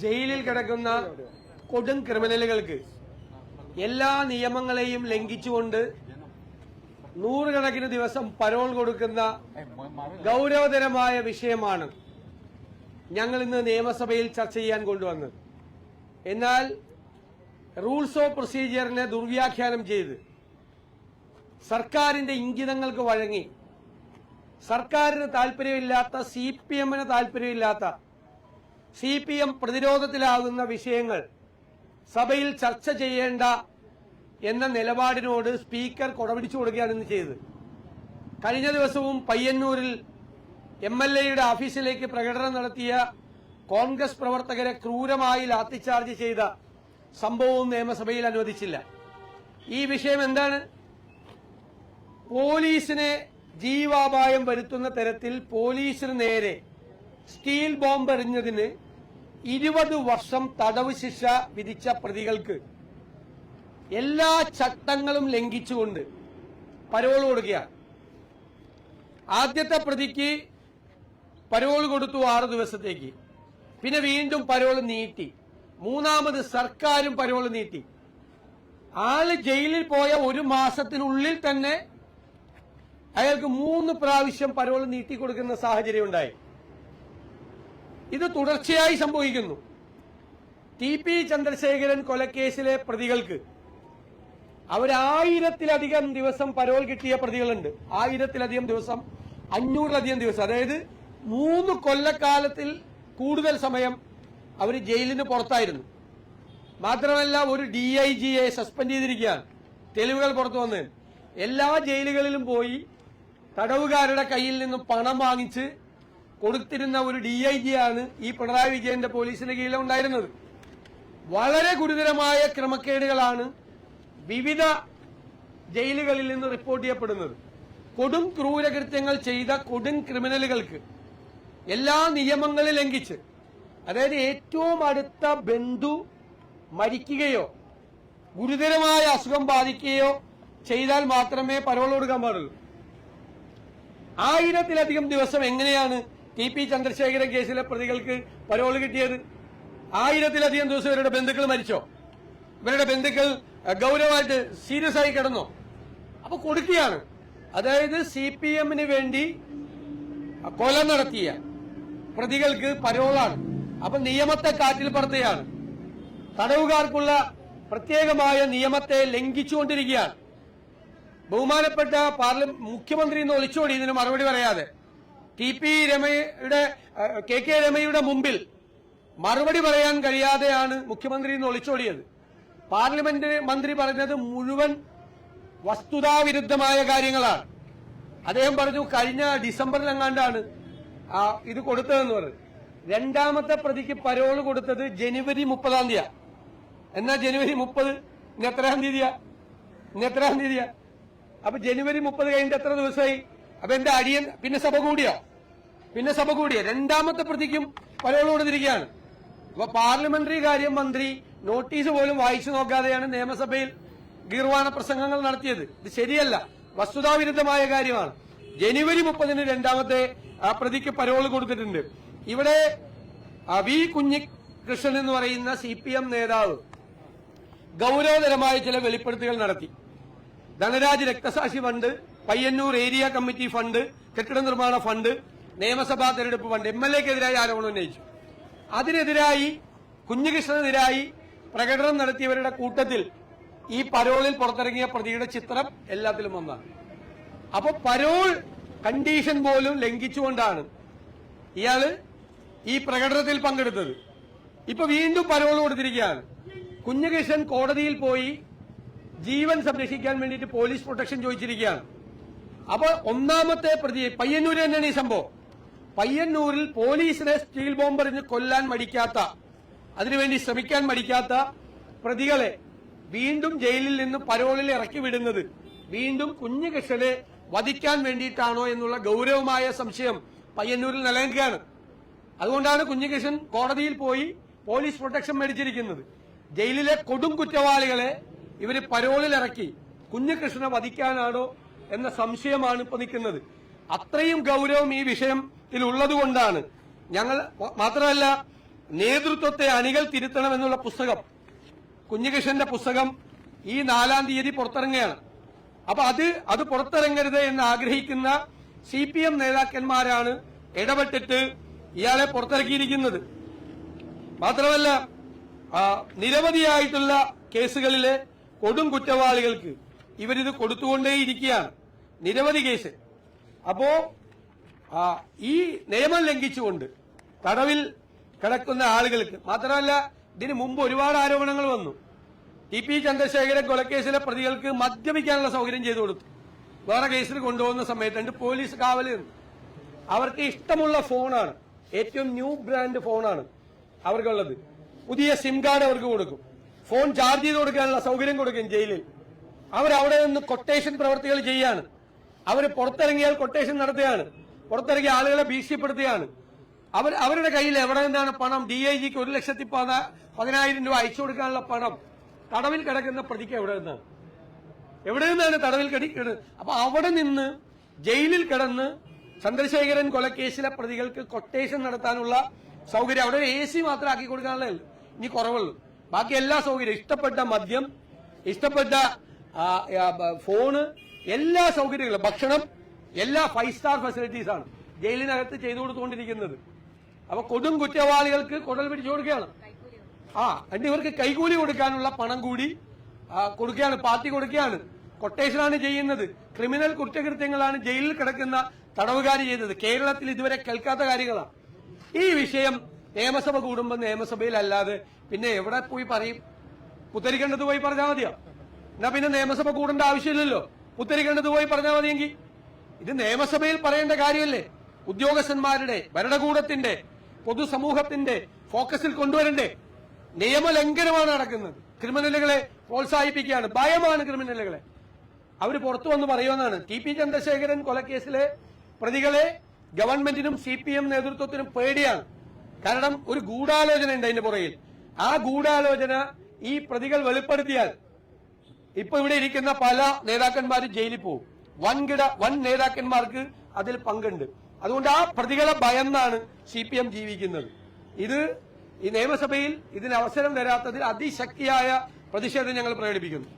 ജയിലിൽ കിടക്കുന്ന കൊടും ക്രിമിനലുകൾക്ക് എല്ലാ നിയമങ്ങളെയും ലംഘിച്ചുകൊണ്ട് നൂറുകണക്കിന് ദിവസം പരോൾ കൊടുക്കുന്ന ഗൗരവതരമായ വിഷയമാണ് ഞങ്ങൾ ഇന്ന് നിയമസഭയിൽ ചർച്ച ചെയ്യാൻ കൊണ്ടുവന്നത്. എന്നാൽ റൂൾസ് ഓഫ് പ്രൊസീജിയറിനെ ദുർവ്യാഖ്യാനം ചെയ്ത് സർക്കാരിന്റെ ഇംഗിതങ്ങൾക്ക് വഴങ്ങി സർക്കാരിന് താല്പര്യമില്ലാത്ത സി പി എമ്മിന് താല്പര്യമില്ലാത്ത സി പി എം പ്രതിരോധത്തിലാകുന്ന വിഷയങ്ങൾ സഭയിൽ ചർച്ച ചെയ്യേണ്ട എന്ന നിലപാടിനോട് സ്പീക്കർ കൊടപിടിച്ചു കൊടുക്കുകയാണ് ഇന്ന് ചെയ്തത്. കഴിഞ്ഞ ദിവസവും പയ്യന്നൂരിൽ എം എൽ എയുടെ ഓഫീസിലേക്ക് പ്രകടനം നടത്തിയ കോൺഗ്രസ് പ്രവർത്തകരെ ക്രൂരമായി ലാത്തിച്ചാർജ് ചെയ്ത സംഭവവും നിയമസഭയിൽ അനുവദിച്ചില്ല. ഈ വിഷയം എന്താണ്? പോലീസിനെ ജീവാപായം വരുത്തുന്ന തരത്തിൽ പോലീസിന് നേരെ സ്റ്റീൽ ബോംബ് എറിഞ്ഞതിന് ഇരുപത് വർഷം തടവ് ശിക്ഷ വിധിച്ച പ്രതികൾക്ക് എല്ലാ ചട്ടങ്ങളും ലംഘിച്ചുകൊണ്ട് പരോൾ കൊടുക്കുകയാണ്. ആദ്യത്തെ പ്രതിക്ക് പരോൾ കൊടുത്തു ആറു ദിവസത്തേക്ക്. പിന്നെ വീണ്ടും പരോൾ നീട്ടി. മൂന്നാമത് സർക്കാരും പരോൾ നീട്ടി. ആൾ ജയിലിൽ പോയ ഒരു മാസത്തിനുള്ളിൽ തന്നെ അയാൾക്ക് മൂന്ന് പ്രാവശ്യം പരോൾ നീട്ടിക്കൊടുക്കുന്ന സാഹചര്യം ഉണ്ടായി. ഇത് തുടർച്ചയായി സംഭവിക്കുന്നു. ടി പി ചന്ദ്രശേഖരൻ കൊലക്കേസിലെ പ്രതികൾക്ക് അവരായിരത്തിലധികം ദിവസം പരോൾ കിട്ടിയ പ്രതികളുണ്ട്. ആയിരത്തിലധികം ദിവസം അഞ്ഞൂറിലധികം ദിവസം. അതായത് മൂന്ന് കൊല്ലക്കാലത്തിൽ കൂടുതൽ സമയം അവർ ജയിലിന് പുറത്തായിരുന്നു. മാത്രമല്ല ഒരു ഡി ഐ ജിയെ സസ്പെൻഡ് ചെയ്തിരിക്കുകയാണ്. തെളിവുകൾ പുറത്തു വന്ന്. എല്ലാ ജയിലുകളിലും പോയി തടവുകാരുടെ കയ്യിൽ നിന്നും പണം വാങ്ങിച്ച് കൊടുത്തിരുന്ന ഒരു ഡി ഐ ജി ആണ് ഈ പിണറായി വിജയന്റെ പോലീസിന്റെ കീഴിൽ ഉണ്ടായിരുന്നത്. വളരെ ഗുരുതരമായ ക്രമക്കേടുകളാണ് വിവിധ ജയിലുകളിൽ നിന്ന് റിപ്പോർട്ട് ചെയ്യപ്പെടുന്നത്. കൊടും ക്രൂരകൃത്യങ്ങൾ ചെയ്ത കൊടും ക്രിമിനലുകൾക്ക് എല്ലാ നിയമങ്ങളും ലംഘിച്ച് അതായത് ഏറ്റവും അടുത്ത ബന്ധു മരിക്കുകയോ ഗുരുതരമായ അസുഖം ബാധിക്കുകയോ ചെയ്താൽ മാത്രമേ പരോൾ കൊടുക്കാൻ പാടുള്ളൂ. ആയിരത്തിലധികം ദിവസം എങ്ങനെയാണ് ടി പി ചന്ദ്രശേഖരൻ കേസിലെ പ്രതികൾക്ക് പരോൾ കിട്ടിയത് ആയിരത്തിലധികം ദിവസം ഇവരുടെ ബന്ധുക്കൾ മരിച്ചോ? ഇവരുടെ ബന്ധുക്കൾ ഗൗരവമായിട്ട് സീരിയസ് ആയി കിടന്നോ? അപ്പൊ കൊടുക്കുകയാണ്. അതായത് സി പി എമ്മിന് വേണ്ടി കൊല നടത്തിയ പ്രതികൾക്ക് പരോളാണ്. അപ്പൊ നിയമത്തെ കാറ്റിൽ പറത്തുകയാണ്. തടവുകാർക്കുള്ള പ്രത്യേകമായ നിയമത്തെ ലംഘിച്ചുകൊണ്ടിരിക്കുകയാണ്. ബഹുമാനപ്പെട്ട പാർലമെന്റ് മുഖ്യമന്ത്രി ഇന്ന് ഒളിച്ചോടി ഇതിന് മറുപടി പറയാതെ. ടി പി രമയുടെ കെ കെ രമയുടെ മുമ്പിൽ മറുപടി പറയാൻ കഴിയാതെയാണ് മുഖ്യമന്ത്രി ഇന്ന് ഒളിച്ചോടിയത്. പാർലമെന്റ് മന്ത്രി പറഞ്ഞത് മുഴുവൻ വസ്തുതാവിരുദ്ധമായ കാര്യങ്ങളാണ്. അദ്ദേഹം പറഞ്ഞു കഴിഞ്ഞ ഡിസംബറിൽ എങ്ങാണ്ടാണ് ഇത് കൊടുത്തതെന്ന് പറഞ്ഞു രണ്ടാമത്തെ പ്രതിക്ക് പരോൾ കൊടുത്തത് ജനുവരി മുപ്പതാം തീയതി എന്നാ ജനുവരി മുപ്പത്? ഇന്ന് എത്രാം തീയതിയാ? ഇന്ന് എത്രാം തീയതിയാ? അപ്പൊ ജനുവരി മുപ്പത് കഴിഞ്ഞിട്ട് എത്ര ദിവസമായി? അപ്പൊ എന്റെ അടിയൻ പിന്നെ സഭ കൂടിയോ? പിന്നെ സഭ കൂടിയ രണ്ടാമത്തെ പ്രതിക്കും പരോൾ കൊടുത്തിരിക്കുകയാണ് അപ്പൊ പാർലമെന്ററി കാര്യം മന്ത്രി നോട്ടീസ് പോലും വായിച്ചു നോക്കാതെയാണ് നിയമസഭയിൽ ഗീർവാണ പ്രസംഗങ്ങൾ നടത്തിയത്. ഇത് ശരിയല്ല. വസ്തുതാവിരുദ്ധമായ കാര്യമാണ്. ജനുവരി മുപ്പതിന് രണ്ടാമത്തെ പ്രതിക്ക് പരോൾ കൊടുത്തിട്ടുണ്ട്. ഇവിടെ വി കുഞ്ഞികൃഷ്ണൻ എന്ന് പറയുന്ന സി പി എം നേതാവ് ഗൌരവതരമായ ചില വെളിപ്പെടുത്തുകൾ നടത്തി. ധനരാജ് രക്തസാക്ഷി fund Payyanur area committee fund കെട്ടിട നിർമ്മാണ ഫണ്ട് നിയമസഭാ തെരഞ്ഞെടുപ്പ് ഫണ്ട് എം എൽ എക്കെതിരായി ആരോപണം ഉന്നയിച്ചു. അതിനെതിരായി കുഞ്ഞികൃഷ്ണനെതിരായി പ്രകടനം നടത്തിയവരുടെ കൂട്ടത്തിൽ ഈ പരോളിൽ പുറത്തിറങ്ങിയ പ്രതിയുടെ ചിത്രം എല്ലാത്തിലും ഒന്നാണ്. അപ്പോൾ പരോൾ കണ്ടീഷൻ പോലും ലംഘിച്ചുകൊണ്ടാണ് ഇയാൾ ഈ പ്രകടനത്തിൽ പങ്കെടുത്തത്. ഇപ്പൊ വീണ്ടും പരോൾ കൊടുത്തിരിക്കുകയാണ്. കുഞ്ഞകൃഷ്ണൻ കോടതിയിൽ പോയി ജീവൻ സംരക്ഷിക്കാൻ വേണ്ടിയിട്ട് പോലീസ് പ്രൊട്ടക്ഷൻ ചോദിച്ചിരിക്കുകയാണ്. അപ്പോൾ ഒന്നാമത്തെ പ്രതി പയ്യന്നൂര് തന്നെയാണ് ഈ സംഭവം. പയ്യന്നൂരിൽ പോലീസിനെ സ്റ്റീൽ ബോംബറിഞ്ഞ് കൊല്ലാൻ മടിക്കാത്ത അതിനുവേണ്ടി ശ്രമിക്കാൻ മടിക്കാത്ത പ്രതികളെ വീണ്ടും ജയിലിൽ നിന്ന് പരോളിൽ ഇറക്കി വിടുന്നത് വീണ്ടും കുഞ്ഞുകൃഷ്ണനെ വധിക്കാൻ വേണ്ടിയിട്ടാണോ എന്നുള്ള ഗൗരവമായ സംശയം പയ്യന്നൂരിൽ നിലനിൽക്കുകയാണ്. അതുകൊണ്ടാണ് കുഞ്ഞുകൃഷ്ണൻ കോടതിയിൽ പോയി പോലീസ് പ്രൊട്ടക്ഷൻ മേടിച്ചിരിക്കുന്നത്. ജയിലിലെ കൊടും കുറ്റവാളികളെ ഇവർ പരോളിൽ ഇറക്കി കുഞ്ഞികൃഷ്ണനെ വധിക്കാനാണോ എന്ന സംശയമാണ് ഇപ്പൊ നിൽക്കുന്നത്. അത്രയും ഗൗരവം ഈ വിഷയത്തിൽ ഉള്ളതുകൊണ്ടാണ് ഞങ്ങൾ മാത്രമല്ല നേതൃത്വത്തെ അണികൾ തിരുത്തണം എന്നുള്ള പുസ്തകം കുഞ്ഞികൃഷ്ണന്റെ പുസ്തകം ഈ നാലാം തീയതി പുറത്തിറങ്ങുകയാണ്. അപ്പൊ അത് അത് പുറത്തിറങ്ങരുത് എന്ന് ആഗ്രഹിക്കുന്ന സി പി എം നേതാക്കന്മാരാണ് ഇടപെട്ടിട്ട് ഇയാളെ പുറത്തിറക്കിയിരിക്കുന്നത്. മാത്രമല്ല നിരവധിയായിട്ടുള്ള കേസുകളിലെ കൊടും കുറ്റവാളികൾക്ക് ഇവരിത് കൊടുത്തുകൊണ്ടേയിരിക്കുകയാണ്. നിരവധി കേസ്. അപ്പോ ഈ നിയമം ലംഘിച്ചുകൊണ്ട് തടവിൽ കിടക്കുന്ന ആളുകൾക്ക് മാത്രമല്ല ഇതിനു മുമ്പ് ഒരുപാട് ആരോപണങ്ങൾ വന്നു. ടി പി ചന്ദ്രശേഖരൻ കൊലക്കേസിലെ പ്രതികൾക്ക് മദ്യപിക്കാനുള്ള സൗകര്യം ചെയ്തു കൊടുത്തു. വേറെ കേസിൽ കൊണ്ടുപോകുന്ന സമയത്തുണ്ട് പോലീസ് കാവൽ നിന്ന്. അവർക്ക് ഇഷ്ടമുള്ള ഫോണാണ്. ഏറ്റവും ന്യൂ ബ്രാൻഡ് ഫോണാണ് അവർക്കുള്ളത്. പുതിയ സിം കാർഡ് അവർക്ക് കൊടുക്കും. ഫോൺ ചാർജ് ചെയ്ത് കൊടുക്കാനുള്ള സൗകര്യം കൊടുക്കും ജയിലിൽ. അവരവിടെ നിന്ന് കൊട്ടേഷൻ പ്രവർത്തികൾ ചെയ്യാണ്. അവർ പുറത്തിറങ്ങിയാൽ കൊട്ടേഷൻ നടത്തുകയാണ്. പുറത്തിറങ്ങിയ ആളുകളെ ഭീഷണിപ്പെടുത്തുകയാണ്. അവർ അവരുടെ കയ്യിൽ എവിടെ നിന്നാണ് പണം? ഡി ഐ ജിക്ക് ഒരു ലക്ഷത്തി പത- പതിനായിരം രൂപ അയച്ചു കൊടുക്കാനുള്ള പണം. തടവിൽ കിടക്കുന്ന പ്രതിക്ക് എവിടെ നിന്നാണ് എവിടെ നിന്നാണ് തടവിൽ കിടക്കുന്നത് അപ്പൊ അവിടെ നിന്ന് ജയിലിൽ കിടന്ന് ചന്ദ്രശേഖരൻ കൊലക്കേസിലെ പ്രതികൾക്ക് കൊട്ടേഷൻ നടത്താനുള്ള സൗകര്യം അവിടെ എ സി മാത്രം ആക്കി കൊടുക്കാനുള്ള ഇനി കുറവുള്ളൂ. ബാക്കി എല്ലാ സൗകര്യം ഇഷ്ടപ്പെട്ട മദ്യം ഇഷ്ടപ്പെട്ട ഫോണ് എല്ലാ സൗകര്യങ്ങളും ഭക്ഷണം എല്ലാ ഫൈവ് സ്റ്റാർ ഫെസിലിറ്റീസ് ആണ് ജയിലിനകത്ത് ചെയ്തു കൊടുത്തുകൊണ്ടിരിക്കുന്നത്. അപ്പൊ കൊടും കുറ്റവാളികൾക്ക് കുടൽ പിടിച്ചു കൊടുക്കുകയാണ്. ആ എന്നിട്ട് ഇവർക്ക് കൈകൂലി കൊടുക്കാനുള്ള പണം കൂടി കൊടുക്കുകയാണ് പാർട്ടി കൊടുക്കുകയാണ്. കൊട്ടേഷനാണ് ചെയ്യുന്നത്. ക്രിമിനൽ കുറ്റകൃത്യങ്ങളാണ് ജയിലിൽ കിടക്കുന്ന തടവുകാർ ചെയ്തത് കേരളത്തിൽ ഇതുവരെ കേൾക്കാത്ത കാര്യങ്ങളാണ്. ഈ വിഷയം നിയമസഭ കൂടുമ്പോൾ നിയമസഭയിലല്ലാതെ പിന്നെ എവിടെ പോയി പറയും? പുത്തരിക്കേണ്ടത് പോയി പറഞ്ഞാൽ മതിയോ? എന്നാ പിന്നെ നിയമസഭ കൂടേണ്ട ആവശ്യമില്ലല്ലോ. പുത്തരിക്കേണ്ടത് പോയി പറഞ്ഞാൽ മതിയെങ്കിൽ ഇത് നിയമസഭയിൽ പറയേണ്ട കാര്യമല്ലേ ഉദ്യോഗസ്ഥന്മാരുടെ ഭരണകൂടത്തിന്റെ പൊതുസമൂഹത്തിന്റെ ഫോക്കസിൽ കൊണ്ടുവരണ്ടേ? നിയമലംഘനമാണ് നടക്കുന്നത്. ക്രിമിനലുകളെ പ്രോത്സാഹിപ്പിക്കുകയാണ്. ഭയമാണ് ക്രിമിനലുകളെ. അവർ പുറത്തു വന്ന് പറയുമെന്നാണ്. ടി പി ചന്ദ്രശേഖരൻ കൊലക്കേസിലെ പ്രതികളെ ഗവൺമെന്റിനും സി പി എം നേതൃത്വത്തിനും പേടിയാണ്. കാരണം ഒരു ഗൂഢാലോചന ഉണ്ട് അതിന്റെ പുറകിൽ. ആ ഗൂഢാലോചന ഈ പ്രതികൾ വെളിപ്പെടുത്തിയാൽ ഇപ്പൊ ഇവിടെ ഇരിക്കുന്ന പല നേതാക്കന്മാരും ജയിലിൽ പോകും വൻകിട വൻ നേതാക്കന്മാർക്ക് അതിൽ പങ്കുണ്ട്. അതുകൊണ്ട് ആ പ്രതികളെ ഭയന്നാണ് സി പി എം ജീവിക്കുന്നത്. ഇത് ഈ നിയമസഭയിൽ ഇതിന് അവസരം തരാത്തതിൽ അതിശക്തിയായ പ്രതിഷേധം ഞങ്ങൾ പ്രകടിപ്പിക്കുന്നു.